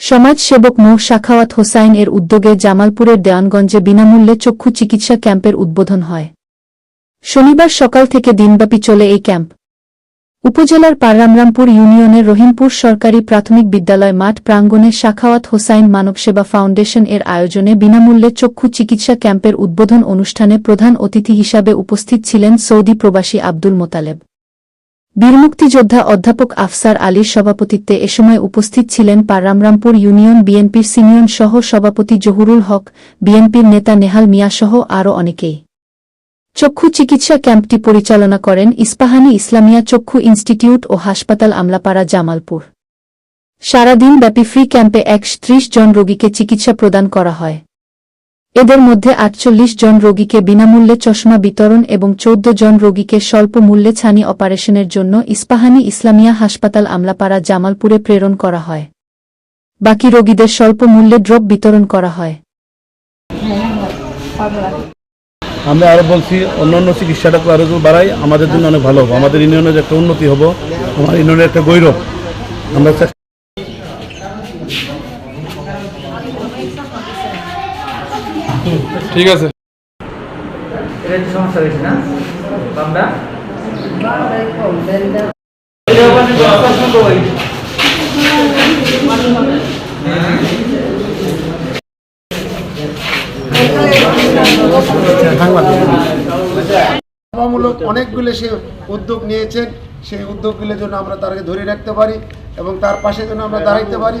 সমাজসেবক মোহ শাখাওয়াত হোসাইন এর উদ্যোগে জামালপুরের দেওয়ানগঞ্জে বিনামূল্যে চক্ষু চিকিৎসা ক্যাম্পের উদ্বোধন হয়। শনিবার সকাল থেকে দিনব্যাপী চলে এই ক্যাম্প। উপজেলার পাররামরামপুর ইউনিয়নের রহিমপুর সরকারি প্রাথমিক বিদ্যালয় মাঠ প্রাঙ্গণে শাখাওয়াত হোসাইন মানবসেবা ফাউন্ডেশন এর আয়োজনে বিনামূল্যে চক্ষু চিকিৎসা ক্যাম্পের উদ্বোধন অনুষ্ঠানে প্রধান অতিথি হিসাবে উপস্থিত ছিলেন সৌদি প্রবাসী আব্দুল মোতালেব। বীরমুক্তিযোদ্ধা অধ্যাপক আফসার আলীর সভাপতিত্বে এ সময় উপস্থিত ছিলেন পাররামরামপুর ইউনিয়ন বিএনপির সিনিয়র সহ সভাপতি জহুরুল হক, বিএনপির নেতা নেহাল মিয়াসহ আরও অনেকেই চক্ষু চিকিৎসা ক্যাম্পটি পরিচালনা করেন ইস্পাহানি ইসলামিয়া চক্ষু ইনস্টিটিউট ও হাসপাতাল আমলাপাড়া জামালপুর। সারাদিন ব্যাপী ফ্রি ক্যাম্পে একত্রিশ জন রোগীকে চিকিৎসা প্রদান করা হয়। এদের মধ্যে আটচল্লিশ জন রোগীকে বিনামূল্যে চশমা বিতরণ এবং চৌদ্দ জন রোগীকে স্বল্প মূল্যে ছানি অপারেশনের জন্য ইস্পাহানি ইসলামিয়া হাসপাতাল আমলাপাড়া জামালপুরে প্রেরণ করা হয়। বাকি রোগীদের স্বল্প মূল্যে ড্রপ বিতরণ করা হয়। আমরা আরও বলছি, অন্যান্য চিকিৎসাটা আরও বাড়াই, আমাদের জন্য অনেক ভালো হবে। আমাদের ইউনিয়নের একটা উন্নতি হব, আমার ইউনিয়নের একটা গৌরব। আমরা ঠিক আছে। এটা একটু সমস্যা হয়েছে না? বামটা সেবামূলক অনেকগুলো সে উদ্যোগ নিয়েছেন। সেই উদ্যোগগুলোর জন্য আমরা তাকে ধরে রাখতে পারি এবং তার পাশে যেন আমরা দাঁড়াইতে পারি।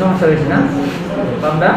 সমস্যা হয়েছে না বামটা